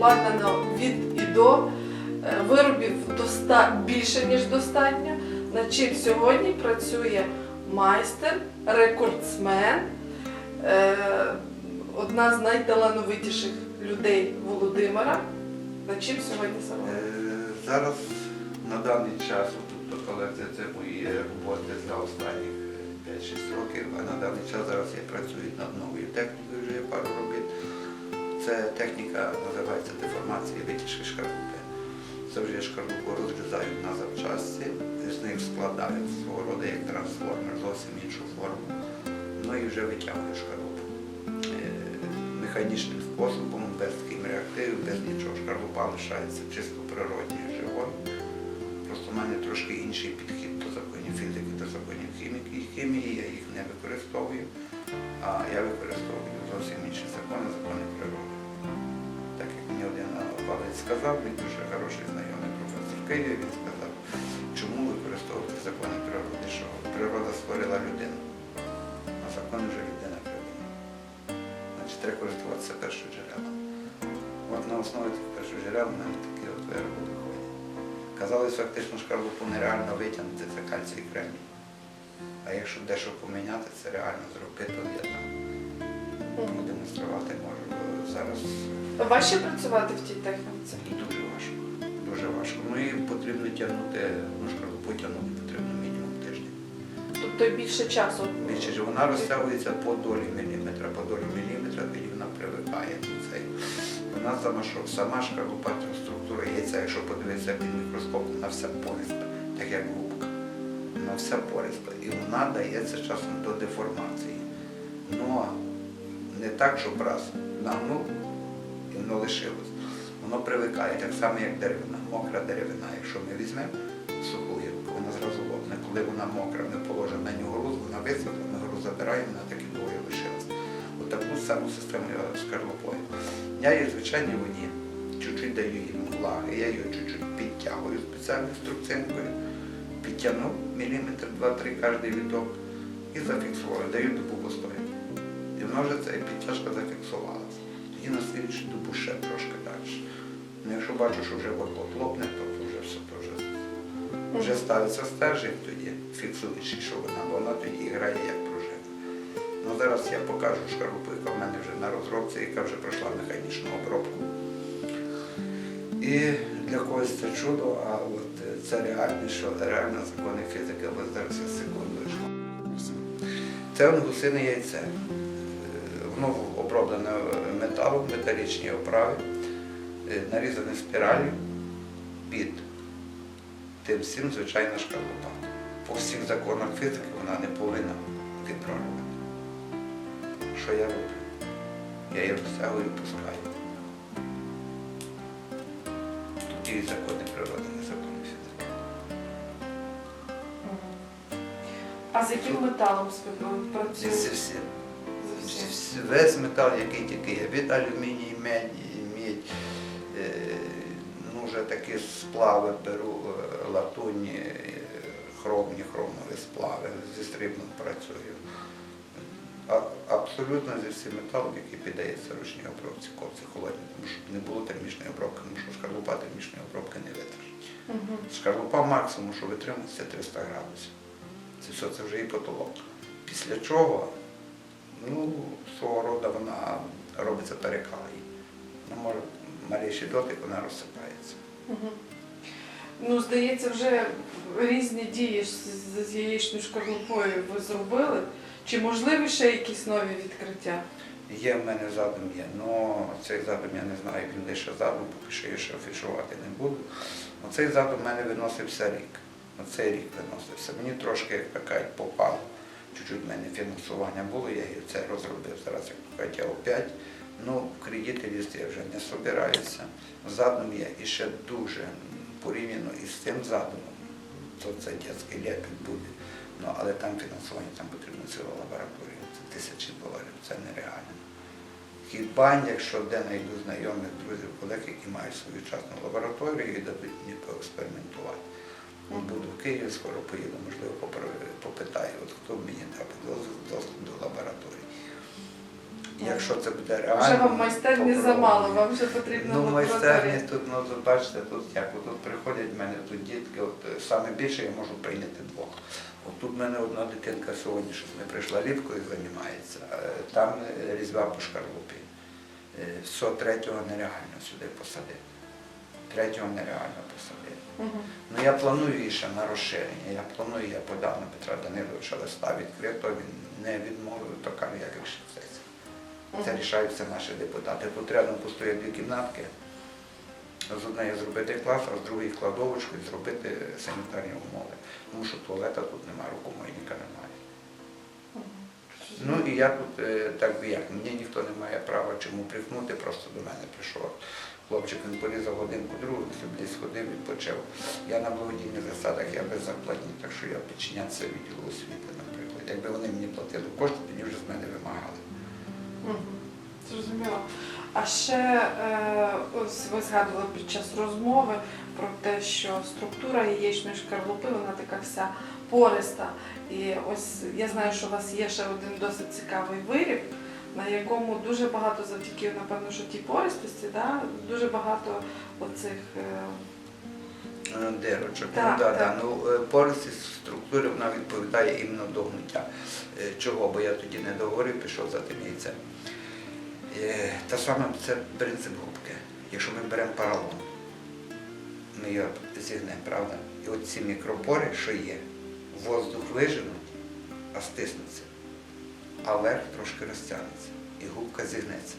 обладнано від і до, е, виробів доста... більше, ніж достатньо. Над чим сьогодні працює майстер, рекордсмен, е, одна з найталановитіших людей Володимира. Над чим сьогодні саме? Е, Зараз на даний час, тобто колекція це мої роботи за останніх 5-6 років, а на даний час зараз я працюю над новою технікою, вже є пару робіт. Це техніка називається деформація витяжки шкарлупи. Це вже шкарлупу розрізають на запчасті, з них складають свого роду як трансформер, зовсім іншу форму. Ну і вже витягує шкарлупу. Е, Механічним способом, без хімреактивів, без нічого. Шкарлупа лишається чисто природньою живою. Просто в мене трошки інший підхід до законів фізики, до законів хіміки і хімії, я їх не використовую, а я використовую зовсім інші закони, закони природи. Так як мені один палець сказав, він дуже хороший знайомий професор в Києві, він сказав, чому використовувати закони природи, що природа створила людину, а закони вже людина придумала. Значить, треба користуватися першоджерелом. От на основі цих першоджерел в мене такі от вироби виходять. Казалось, фактично шкарлупу нереально витягнути, це кальцій кремній. А якщо дещо поміняти, це реально зробити, то я там ну, демонструвати можу зараз Важче працювати в тій техніці? дуже важко. Дуже важко. Ну і потрібно тягнути, ну шкарлупу тягнути потрібно мінімум тиждень. Тобто більше часу. Більше вона розтягується по долі міліметра, по долі міліметра, тоді вона привикає до цей. Вона сама що сама шкарлупа структура яйця, якщо подивитися під мікроскопом, вона вся пориста, так як губка. Вона вся пориста. І вона дається часом до деформації. Ну не так, щоб раз нагнув і воно лишилось. Воно привикає, так само, як деревина, мокра деревина. Якщо ми візьмемо суху гілку, вона зразу лопне. Коли вона мокра, ми положимо на нього груз, вона висохне, ми груз забираємо, вона так і довго лишилась. Отаку саму систему я з шкарлупою. Я її звичайній воді, чуть-чуть даю їй влаги, я її чуть-чуть підтягую спеціальною струбцинкою, підтягнув міліметр, два-три кожний віток і зафіксував, даю добу постою. І вже ця підтяжка зафіксувалася. Тоді на слідчу добу ще трошки далі. Ну, якщо бачу, що вже от лопне, то вже все то вже, ставиться стержень тоді, фіксуючи, що вона, бо вона тоді грає як пружина. Ну зараз я покажу шкарлупу, яка в мене вже на розробці, яка вже пройшла механічну обробку. І для когось це чудо, а от е, це реальне, що реально закони фізики, але зараз я секундочку. Це гусине яйце. Е, Воно оброблене металом, металічні оправи, е, нарізане спіраллю під тим всім звичайна шкарлупа. По всіх законах фізики вона не повинна відправлювати. Що я роблю? Я її розтягую і пускаю. І закони природи, не закони фізики. А з яким металом спів- Всі, працюєте? всі, всі. З усім. Всі- Весь метал, який тільки є, від алюмінії, меді, мідь, е, ну вже такі сплави беру, е, латунні, е, хромні, хромові сплави, зі сріблом працюю. Абсолютно зі всім металом, який піддається ручній обробці, ковці холодні, тому що не було термічної обробки, тому що шкарлупа термічної обробки не витримає. Шкарлупа максимум, що витримує, це 300 градусів. Це все, це вже і потолок. Після чого, ну, свого роду вона робиться перекалий. Ну, може, маліший дотик, вона розсипається. Ну, здається, вже різні дії з, з яєчною шкарлупою ви зробили. Чи можливі ще якісь нові відкриття? Є в мене задум є, але цей задум я не знаю, він лише задум, поки що я ще афішувати не буду. Оцей задум в мене виносився рік. Оцей рік виносився. Мені трошки, як така попало. Чуть-чуть в мене фінансування було, я це розробив зараз, як кажуть, я опять. Ну, кредити лізти я вже не собираюся. Задум є і ще дуже порівняно із цим задумом, то це дитячий ляпік буде. Ну, але там фінансування, там потрібна ціла лабораторія. Це тисячі доларів, це нереально. Хіба якщо де знайду знайомих друзів, колег, які мають свою частну лабораторію і дадуть мені поекспериментувати. От Буду в Києві, скоро поїду, можливо, попитаю, от хто мені дав доступ до лабораторії. Якщо це буде реально. Вже вам майстерні замало, вам вже потрібно Ну, майстерні тут, ну бачите, тут як тут приходять в мене тут дітки, от е, саме більше я можу прийняти двох. От тут в мене одна дитинка сьогодні, що не прийшла рібкою займається, е, там е, різьба по шкарлупі. Е, Все, третього нереально сюди посадити. Третього нереально посадити. Мгм. Ну я планую ще на розширення. Я планую, я подав на Петра Даниловича листа відкрито, він не відмовив, то каже, як рішив. Це Мгм. рішають все наші депутати. Тут рядом постоять дві кімнатки. З однієї зробити клас, а з другої кладовочку і зробити санітарні умови. Тому що туалета тут немає, рукомийника немає. Ну і я тут е, так би як, мені ніхто не має права чому прикнути, просто до мене прийшов. Хлопчик він порізав годинку другу, собі сходив, відпочив. Я на благодійних засадах, я беззаплатний, так що я підчинятися відділу освіти, наприклад. Якби вони мені платили кошти, тоді вже з мене вимагали. Зрозуміло. А ще е, ось ви згадували під час розмови про те, що структура яєчної шкарлупи, вона така вся пориста. І ось я знаю, що у вас є ще один досить цікавий виріб, на якому дуже багато завдяки, напевно, що тій пористості, да, дуже багато оцих. Е, Е, Дирочок. Так, ну, да, так. да. Ну, порисність структури вона відповідає іменно до гнуття. Чого? Бо я тоді не договорив, пішов за тим яйцем. Е, Та саме це принцип губки. Якщо ми беремо паралон, ми його зігнемо, правда? І от ці мікропори, що є, воздух виженуть, а стиснуться, а верх трошки розтягнеться і губка зігнеться.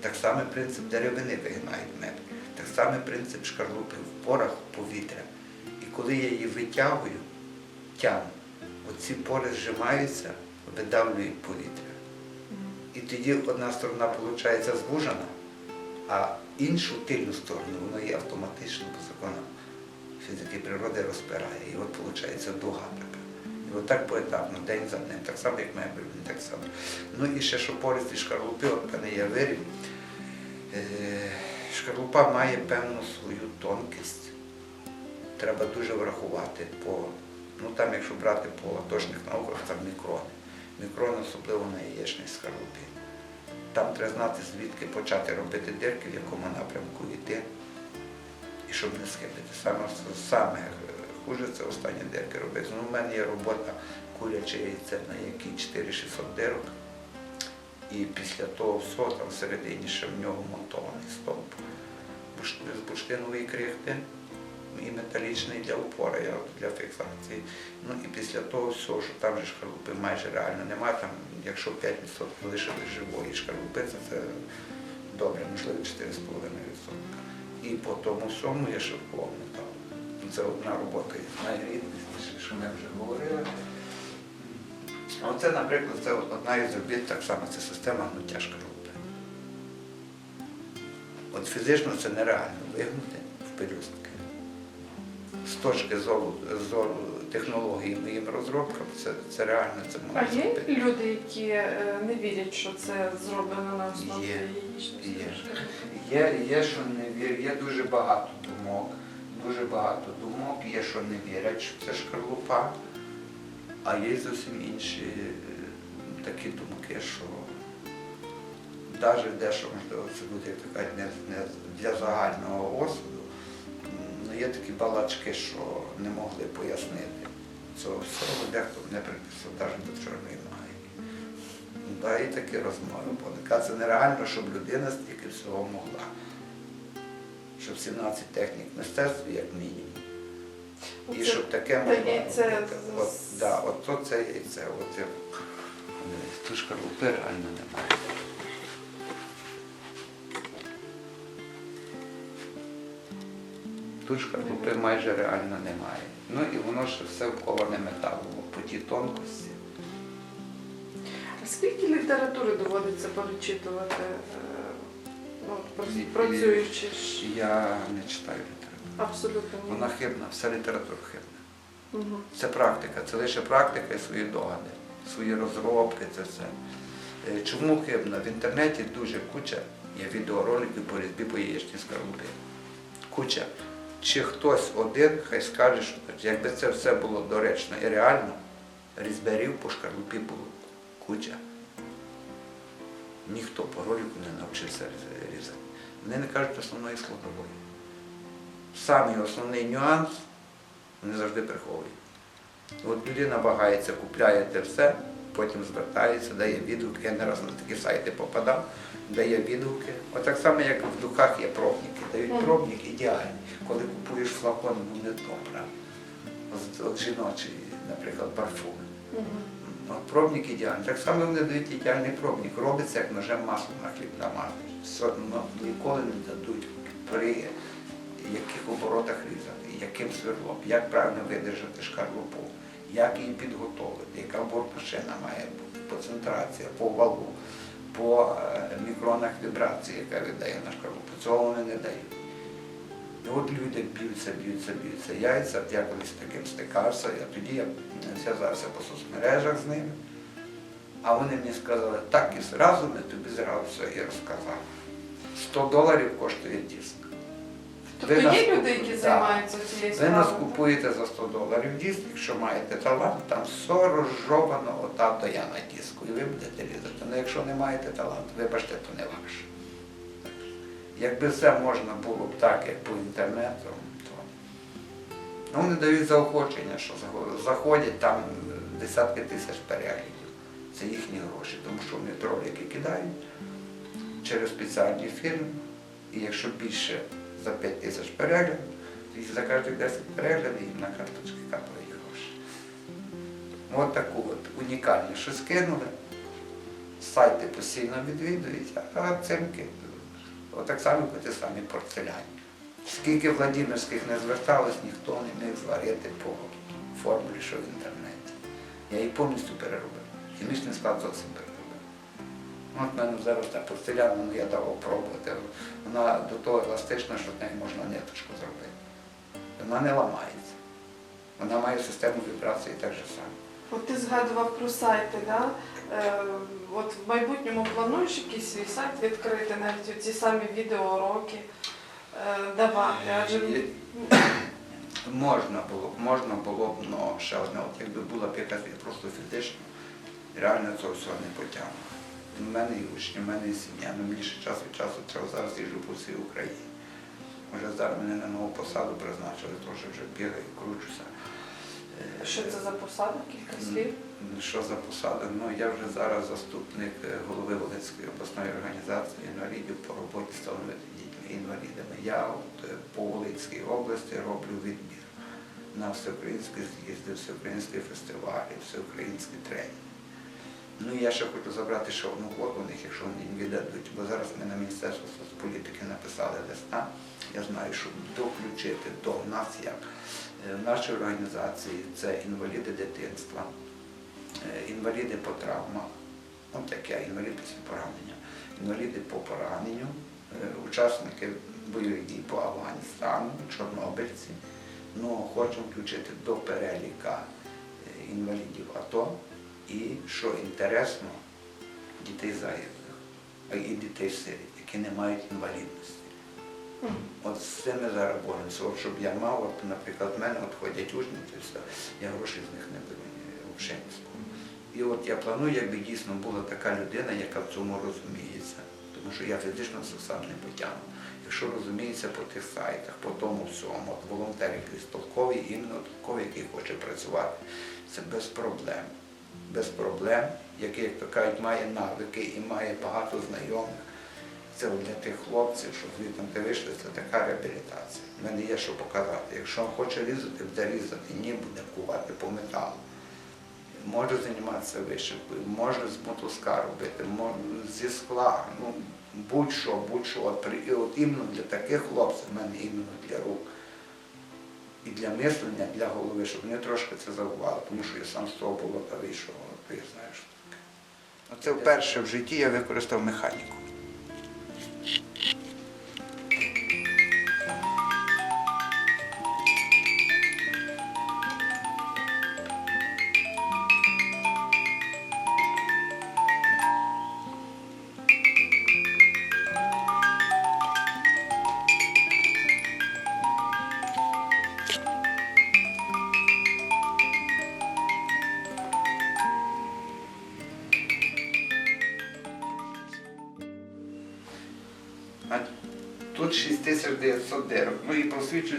Так само принцип деревини вигинають меблі. Так само принцип шкарлупи в порах повітря. І коли я її витягую, тягну, оці пори зжимаються, видавлюють повітря. І тоді одна сторона виходить звужена, а іншу тильну сторону воно є автоматично по законам фізики природи розпирає. І от виходить дуга така. І от так поетапно, день за днем, так само, як мебель, так само. Ну і ще що пористі шкарлупи, от мене виріб. Е, Шкарлупа має певну свою тонкість. Треба дуже врахувати по, ну там, якщо брати по точних науках, там мікрони. Мікрони особливо на яєчній скорлупі. Там треба знати, звідки почати робити дирки, в якому напрямку йти, і щоб не схибити. Саме, саме хуже це останні дирки робити. Ну, у мене є робота куряче яйце, на якій 4600 дирок. І після того всього там всередині ще в нього монтований стовп. З бурштинової крихти і металічний для опори, для фіксації. Ну і після того всього, що там же шкарлупи майже реально немає, там, якщо 5% лишили живої шкарлупи, це, це добре, можливо 4,5%. І по тому всьому є шовковий метал. Це одна робота із найрідніших, що ми вже говорили. Оце, наприклад, це одна із робіт, так само це система гнуття шкарлупи. От фізично це нереально вигнути в пелюстки. З точки зору, зору технології моїм розробкам, це, це реально це А є зробити. люди, які е, не вірять, що це зроблено на основі Є. Є. Є, є, що не вірять, є дуже багато думок, дуже багато думок, є, що не вірять, що це шкарлупа, а є зовсім інші е, такі думки, що навіть дещо, можливо, це буде така не, не для загального осуду, є такі балачки, що не могли пояснити цього всього, дехто не приписав навіть до чорної магії. Да, і такі розмови були. Каже, Це нереально, щоб людина стільки всього могла. Щоб 17 технік мистецтва, як мінімум. І Оце щоб таке яйце робити. з- От, да, от то це яйце. От, я- Тут реально немає. Тут шкарлупи майже реально немає. Ну і воно ще все вковане металом по тій тонкості. А Скільки літератури доводиться перечитувати, е, ну, працюючи? Я не читаю літературу. Абсолютно ні. Вона хибна, вся література хибна. Мгм. Це практика, це лише практика і свої догади, свої розробки, це все. Е, Чому хибна? В інтернеті дуже куча є відеороликів по різьбі по яєчній скорлупі. Куча. Чи хтось один хай скаже, що якби це все було доречно і реально, різьбярів по шкарлупі було куча. ніхто по ролику не навчився різати. Вони не кажуть основної складової. Самий основний нюанс вони завжди приховують. От людина вагається, купляє те все, потім звертається, дає відгуки. Я не раз на такі сайти попадав, дає відгуки. От так само, як в духах є пробники. Дають пробник ідеальний. Коли купуєш флакон, ну не правда? От, от жіночий, наприклад, парфум. От пробник ідеальний. Так само вони дають ідеальний пробник. Робиться як ножем масло на хліб намазати. Ну, ніколи не дадуть при яких оборотах різати, яким сверлом, як правильно видержати шкарлупу, як її підготовити, яка бортмашина має бути, по центрації, по валу, по е, мікронах вібрації, яка видає на шкарлупу. Цього вони не дають. І от люди б'ються, б'ються, б'ються яйця. Я колись таким стикався, я тоді я зв'язався по соцмережах з ними. А вони мені сказали, так і зразу ми тобі зразу все і розказали. 100 доларів коштує диск. Тобто Ви нас є люди, купуєте, які да. займаються цією Ви нас купуєте за 100 доларів диск, якщо маєте талант, там все розжовано отак до я на диску, і ви будете різати. Ну якщо не маєте таланту, вибачте, то не ваше. Якби все можна було б так, як по інтернету, то ну, вони дають заохочення, що заходять там десятки тисяч переглядів. Це їхні гроші, тому що вони ролики кидають через спеціальні фірми. І якщо більше за 5 тисяч переглядів, їх за кожних 10 переглядів їм на карточки капають гроші. От таку от унікальність що скинули. Сайти постійно відвідують, а цинки отак само по ті самі порцеляні. Скільки Владимирських не зверталось, ніхто не міг зварити по формулі, що в інтернеті. Я її повністю переробив. Хімічний склад зовсім переробив. От в мене зараз та порцеляна, ну я давав пробувати. Вона до того еластична, що з нею можна ниточку зробити. Вона не ламається. Вона має систему вібрації так же само. От ти згадував про сайти, да? Е, от в майбутньому плануєш якийсь свій сайт відкрити, навіть ці самі відеоуроки е, давати. Адже Можна було б, можна було б, але ще одне, от якби була б якась просто фізична, реально цього всього не потягну. У мене і учні, в мене і сім'я, ну мені ще час від часу треба зараз їжджу по всій Україні. Вже зараз мене на нову посаду призначили, тому що вже бігаю, кручуся. Е, що це за посада, кілька слів? Що за посада? Ну я вже зараз заступник е, голови Волинської обласної організації інвалідів по роботі з дітьми-інвалідами. Я от, е, по Волинській області роблю відбір на всеукраїнські з'їзди, всеукраїнські фестивалі, всеукраїнські тренінги. Ну я ще хочу забрати ще одну квоту у них, якщо вони віддадуть, бо зараз ми на Міністерство соцполітики написали листа. Я знаю, що доключити до нас як е, в нашій організації це інваліди дитинства, е, інваліди по травмах, як я, інвалід після поранення, інваліди по пораненню, е, учасники бойових дій по Афганістану, чорнобильці. Ну, хочемо включити до переліка інвалідів АТО і, що інтересно, дітей загиблих, і дітей сиріт, які не мають інвалідності. От з цим ми зараз боремося. От щоб я мав, от, наприклад, в мене от ходять учні, все, я грошей з них не беру взагалі не спорю. І от я планую, якби дійсно була така людина, яка в цьому розуміється. Тому що я фізично це сам не потягну. Якщо розуміється по тих сайтах, по тому всьому, от волонтер якийсь толковий, іменно толковий, який хоче працювати, це без проблем. Без проблем, який, як то кажуть, має навики і має багато знайомих. Це для тих хлопців, що звідти вийшли, це така реабілітація. В мене є що показати. Якщо він хоче різати, буде різати, ні, буде кувати по металу. Може займатися вишивкою, може з мотузка робити, може зі скла, ну будь-що, будь-що. От іменно для таких хлопців, в мене іменно для рук. І для мислення, для голови, щоб вони трошки це забували, тому що я сам з того болота вийшов, то я знаю, що таке. Це вперше в житті я використав механіку.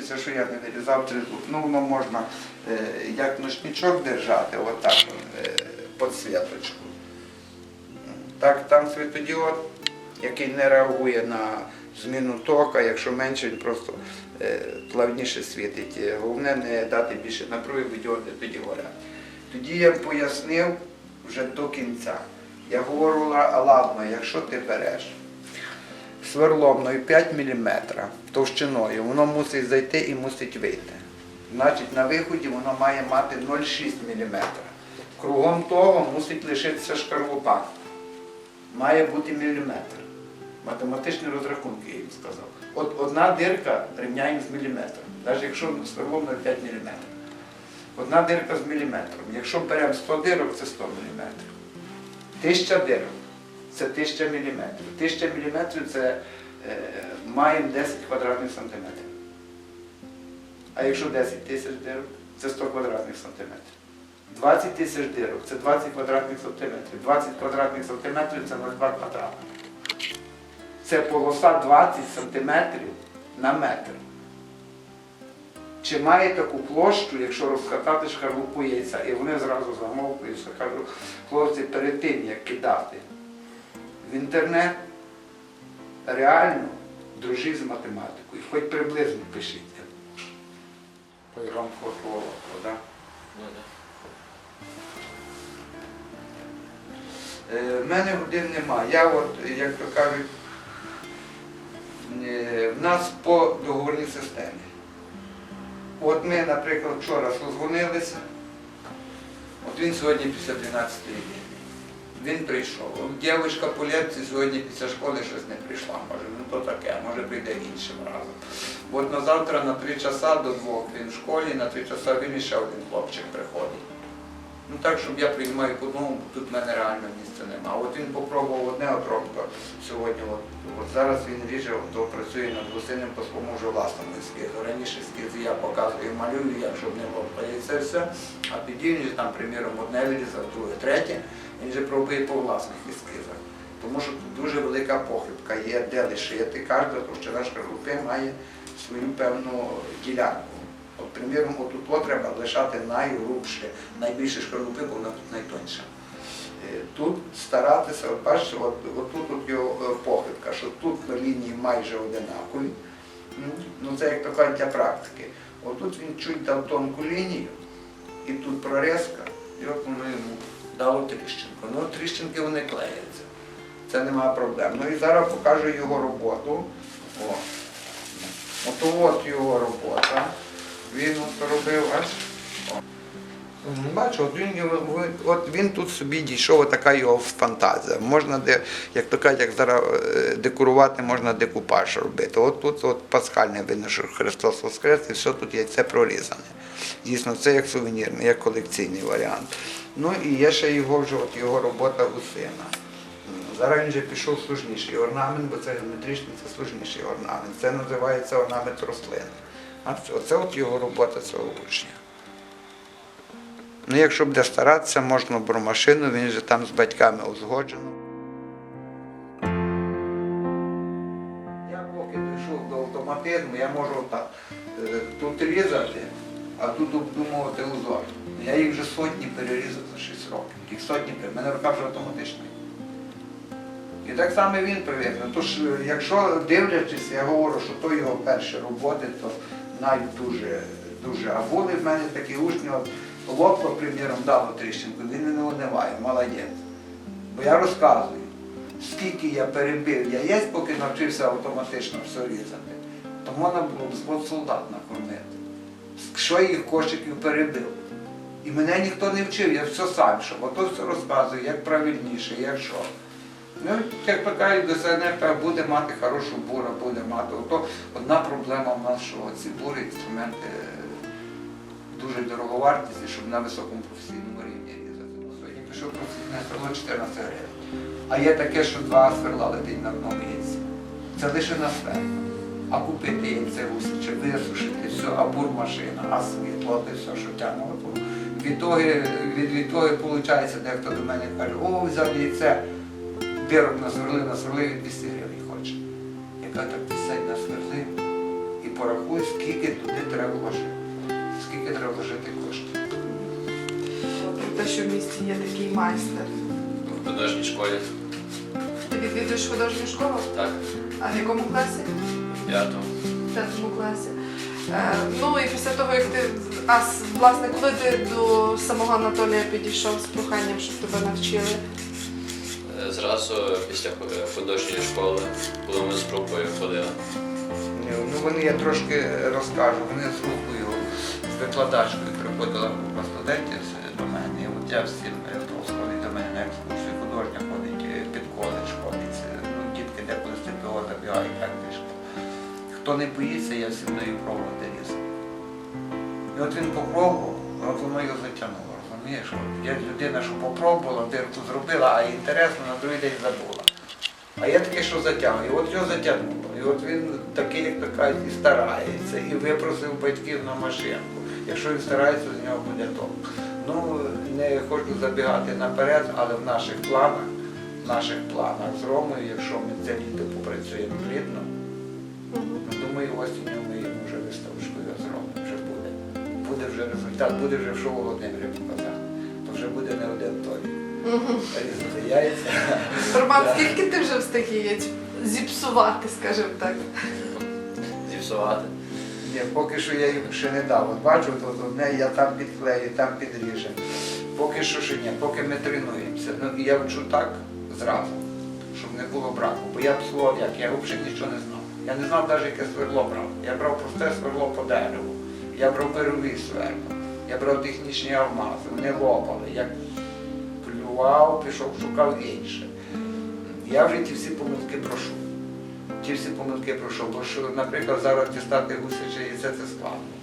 Просвічується, що я не вирізав рук. Ну воно можна е, як ночничок держати, отак е, підсвіточку. Так, там світодіод, який не реагує на зміну тока, якщо менше, він просто е, плавніше світить. Головне не дати більше напруги, бо діоди тоді горять. Тоді я пояснив вже до кінця. Я говорила, ладно, якщо ти береш сверломною 5 мм товщиною, воно мусить зайти і мусить вийти. Значить, на виході воно має мати 0,6 мм. Кругом того мусить лишитися шкарлупа. Має бути міліметр. Математичні розрахунки, я їм сказав. От одна дирка рівняємо з міліметром, навіть якщо сверломною 5 мм. Одна дирка з міліметром. Якщо беремо 100 дирок, це 100 мм. Тисяча дирок це 1000 міліметрів. 1000 міліметрів це е, маємо 10 квадратних сантиметрів. А якщо 10 тисяч дирок, це 100 квадратних сантиметрів. 20 тисяч дирок це 20 квадратних сантиметрів. 20 квадратних сантиметрів це 0,2 квадрата. Це полоса 20 сантиметрів на метр. Чи має таку площу, якщо розкатати шкарлупу яйця, і вони зразу замовкуються, кажуть, хлопці, перед тим, як кидати інтернет, реально дружіть з математикою, хоч приблизно пишіть. Пойром фото, да? Ну, да. Е, В мене годин нема. Я от, як то кажуть, е, в нас по договорній системі. От ми, наприклад, вчора созвонилися, от він сьогодні після 12 години. Він прийшов. Дівчинка по лекції сьогодні після школи щось не прийшла, може, ну то таке, може прийде іншим разом. От на завтра на 3 часа до двох він в школі, на 3 часа він і ще один хлопчик приходить. Ну так, щоб я приймаю по одному, бо тут в мене реально місця нема. От він попробував одне отробко сьогодні. От, от зараз він ріже, то працює над гусиним по своєму власному ескізу. Раніше ескізи я показую, малюю, як щоб не лопає це все. А тоді там, приміром, одне вирізав, друге, третє. Він же пробує по власних ескізах. Тому що тут дуже велика похибка є, де лишити. Кожна товщина шкарлупи має свою певну ділянку. От, приміром, отут треба лишати найгрубше, найбільше шкарлупи, бо вона тут найтоньша. Е, Тут старатися, от бачите, от, отут от його е, похибка, що тут на лінії майже одинакові. Ну це як то кажуть для практики. Отут він чуть дав тонку лінію, і тут прорізка, і от воно йому дало тріщинку. Ну, тріщинки вони клеяться. Це немає проблем. Ну і зараз покажу його роботу. О. От от його робота. Він от робив аж. Бачу, от він, от він тут собі дійшов, така його фантазія. Можна, де, як то кажуть, як зараз е, декорувати, можна декупаж робити. От тут от пасхальне видно, що Христос Воскрес, і все тут яйце прорізане. Дійсно, це як сувенірний, як колекційний варіант. Ну і є ще його вже от його робота гусина. М, Зараз він вже пішов сложніший орнамент, бо це геометричний, це сложніший орнамент. Це називається орнамент рослин. А це- от його робота цього учня. Ну, якщо буде старатися, можна бормашину, він же там з батьками узгоджено. Я поки дійшов до автоматизму, я можу так, е, тут різати, а тут обдумувати узор. Я їх вже сотні перерізав за 6 років. Їх сотні. У мене рука вже автоматична. І так само він привикне. Тож, е, якщо дивлячись, я говорю, що то його перші роботи, то навіть дуже, дуже. А були в мене такі учні, от лопко, приміром, дало тріщинку, він не униває, молодець. Бо я розказую, скільки я перебив яєць, поки навчився автоматично все різати, то можна було б взвод солдат накормити. Що їх кошиків перебив. І мене ніхто не вчив, я все сам, щоб ото все розказую, як правильніше, як що. Ну, як ДСНР так буде мати хорошу бура, буде мати. Ото одна проблема в нас, що ці бури інструменти е, дуже дороговартісні, щоб на високому професійному рівні різати. Ну, Сьогодні пішов професійне сверло 14 гривень. А є таке, що два сверла летить на одному яйці. Це лише на сверло. А купити яйце чи висушити, все, а бурмашина, а світло, те все, що тягнуло. Відтоги, від відтоги, виходить, дехто до мене каже, о, взяв яйце, дирок насверли, насверли, 200 гривень хоче. Я я так сядь на сверли і порахуй, скільки туди треба вложити. Скільки треба вложити коштів. Те, що в місті є такий майстер. В художній школі. Ти відвідуєш художню школу? Так, А в якому класі? П'ятому. В п'ятому класі. Е, ну і після того, як ти. А власне, коли ти до самого Анатолія підійшов з проханням, щоб тебе навчили? Е, Зразу після е, художньої школи, коли ми з групою ходили. Ні, Ну вони я трошки розкажу. Вони з групою, з викладачкою приходила група студентів до мене. І от я всім Хто не боїться, я всім даю пробувати різати. І от він попробував, от воно його затягнуло. Розумієш? Я людина, що попробувала, дирку зробила, а інтересно на другий день забула. А я таке, що затягую. І от його затягнуло. І от він такий, як то кажуть, і старається, і випросив батьків на машинку. Якщо він старається, з нього буде толк. Ну, не хочу забігати наперед, але в наших планах, в наших планах з Ромою, якщо ми це літо попрацюємо плідно, думаю, осінню ми йому вже виставочку з Ромою вже буде. Буде вже результат, буде вже в шоу Володимирі показати. То вже буде не один той. Різати яйця. Роман, Да. скільки ти вже встиг яєць зіпсувати, скажімо так? Зіпсувати. Ні, поки що я їм ще не дав. От бачу, тут одне я там підклею, там підріжу. Поки що ще ні, поки ми тренуємося. Ну і я вчу так зразу, щоб не було браку. Бо я б псував як, я взагалі нічого не знав. Я не знав навіть, яке сверло брав. Я брав просте сверло по дереву, я брав пирові сверла, я брав технічні алмази, вони лопали. Я плював, пішов, шукав інше. Я вже ті всі помилки прошу ті всі помилки пройшов. Бо що, наприклад, зараз дістати гусяче яйце це складно.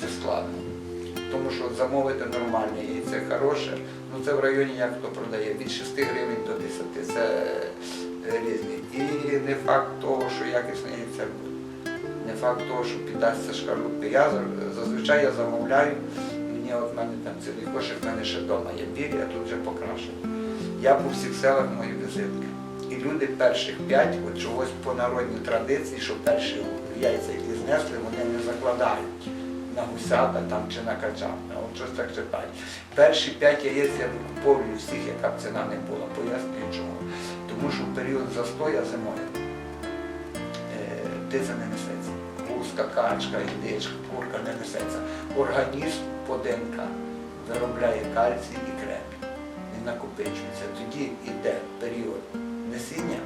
Це складно. Тому що замовити нормальне яйце хороше, ну це в районі як хто продає, від 6 гривень до 10. Це е, різні. І не факт того, що якісне яйце буде. Не факт того, що піддасться шкарлупи. Я зазвичай я замовляю, мені от в мене там цілий кошик, в мене ще вдома є білі, а тут вже покрашено. Я по всіх селах мої візитки. І люди перших п'ять, от чогось по народній традиції, що перші яйця, які знесли, вони не закладають на гусята там чи на качана. От щось так читають. Перші п'ять яєць я викуповую всіх, яка б ціна не була. Пояснюю чому. Тому що в період застоя зимою е, птиця не несеться. Гуска, качка, індичка, курка не несеться. Організм по ДНК виробляє кальцій і кремній не накопичується. Тоді йде період несіння.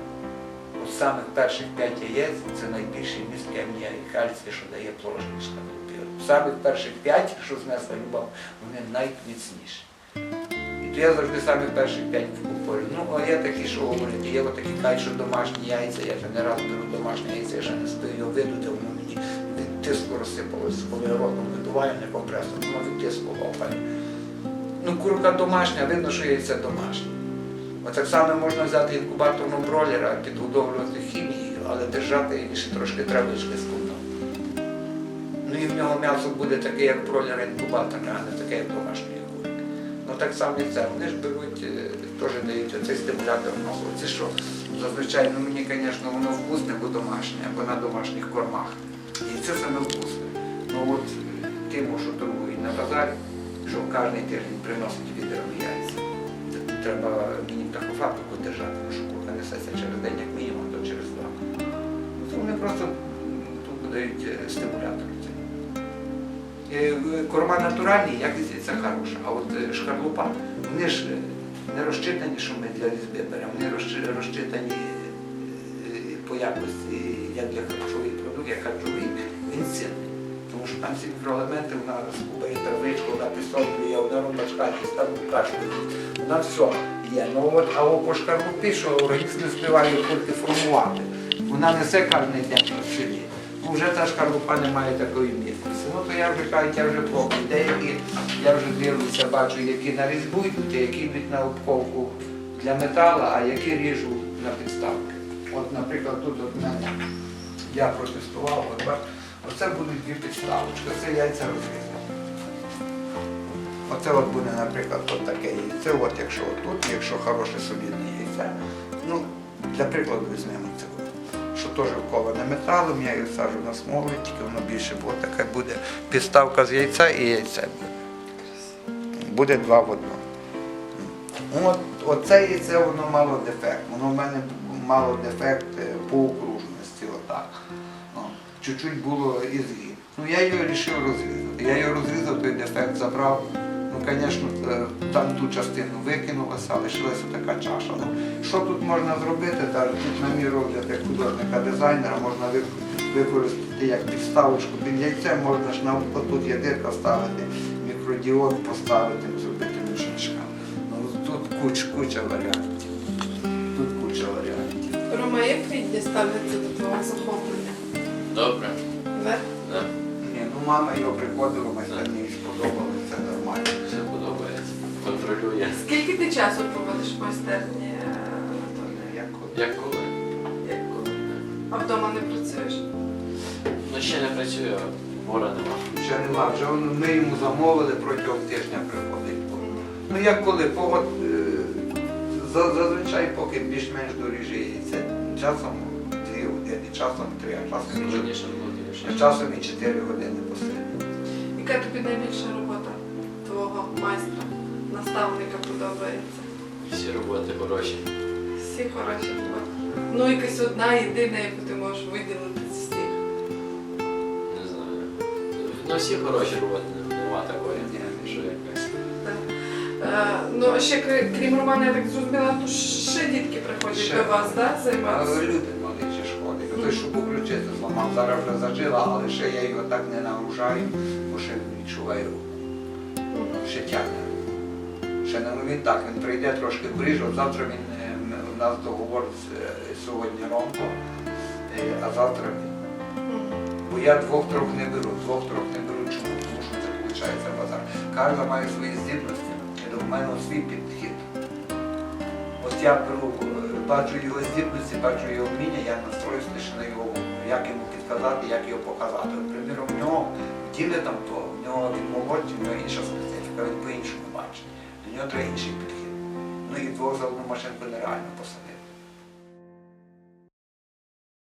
От самих перших п'ять яєць це найбільший міст кремнія і кальція, що дає порожній От перших п'ять, що знесла любов, вони найміцніші. І то я завжди самих перших п'ять купую. Ну, а є такі, що говорять, є такі кажуть, що домашні яйця, я вже не раз беру домашні яйця, я ще не стою його видути, воно мені тиску розсипалось, коли ротом видуваю, не компресор, воно від лопає. Ну, курка домашня, видно, що яйце домашнє. От так само можна взяти інкубаторного бролера, підгодовлювати хімією, але держати її ще трошки травички. Ну і в нього м'ясо буде таке, як бролер інкубаторне, а не таке, як домашньої курки. Ну так само і це. Вони ж беруть, е, теж дають оцей стимулятор носу. Це що? Зазвичай, ну мені, звісно, воно вкусне, бо домашнє, або на домашніх кормах. І це саме вкусне. Ну от е, тим, що торгують на базарі, що кожен тиждень приносить відером яйця. Треба мінімум таку фабрику держати, Корма натуральні, якість яйця хороша, а от е, шкарлупа, вони ж е, не розчитані, що ми для різьби беремо, вони розчитані е, по якості, як для харчової продукції, як харчовий, він цінний. Тому що там всі мікроелементи, вона скубає травичку, вона підсолює, вона шкаті, там кашу, вона все є. Ну от, а по шкарлупі, що організм не тільки формувати, вона несе кожен день в. Ну вже та шкарлупа не має такої міцності. Ну то я вже кажу, я вже пробую. Деякі, я вже дивлюся, бачу, які на різьбу йдуть, які йдуть на обковку для металу, а які ріжу на підставки. От, наприклад, тут от мене я протестував, от бач, оце будуть дві підставочки, це яйця розрізані. Оце от буде, наприклад, от таке яйце, от якщо отут, якщо хороше солідне яйце. Ну, для прикладу візьмемо це. Теж вковане металом, я її саджу на смолу, тільки воно більше було таке буде підставка з яйця і яйце буде. Буде два в одному. От, оце яйце воно мало дефект. Воно в мене мало дефект е, по окружності, отак. Ну, Чуть-чуть було і згиб. Ну я його вирішив розрізати. Я його розрізав, той дефект забрав. Звісно, е, там ту частину викинулося, а лишилася така чаша. Ну, що тут можна зробити? Та, тут, на мій розгляд, як художника дизайнера, можна використати як підставочку під яйцем, можна ж на тут є дирка ставити, мікродіод поставити, зробити ночничка. Ну, тут куч, куча варіантів. Тут куча варіантів. Рома, як рідні ставляться до твого захоплення? Добре. Не? Да. Ні, ну мама його приходила, майстерні їй сподобалось, нормально. Все подобається. Контролює. Скільки ти часу проводиш в майстерні, е, Як коли? Як коли? А вдома не працюєш? Ну ще не працює, мора нема. Ще нема, вже ми йому замовили протягом тижня приходить. Ну як коли, погод, е, зазвичай поки більш-менш доріжає, це часом дві години, часом три, а часом і чотири. Часом і чотири години посередині. Яка тобі найбільша робота твого майстра, наставника подобається? Всі роботи хороші. Всі хороші роботи. Ну, якась одна єдина, яку ти можеш виділити з всіх. Не знаю. Ну всі хороші роботи, нема такої. Ні. Що якась. Е, ну, ще крі- крім Романа, я так зрозуміла, то ще дітки приходять Ще. до вас, да, займатися? люди малий ще шкоди. Той, що був ключицю зламав, зараз вже зажила, але ще я його так не нагружаю, бо ще відчуваю. Ще тягне. Ще не він так, він прийде трошки ближче. От завтра він е, у нас договор е, сьогодні ромко, е, а завтра він. Бо я двох-трьох не беру, двох-трьох не беру. Чому? Тому що це виходить базар. Кожен має свої здібності, і до мене свій підхід. От я беру, бачу його здібності, бачу його вміння, я настроюсь лише на його як йому підказати, як його показати. Приміром, в нього діле там то, в нього він молодший, в нього інша він по-іншому бачить. До нього треба інший підхід. Ну і двох за одну машинку нереально посадити.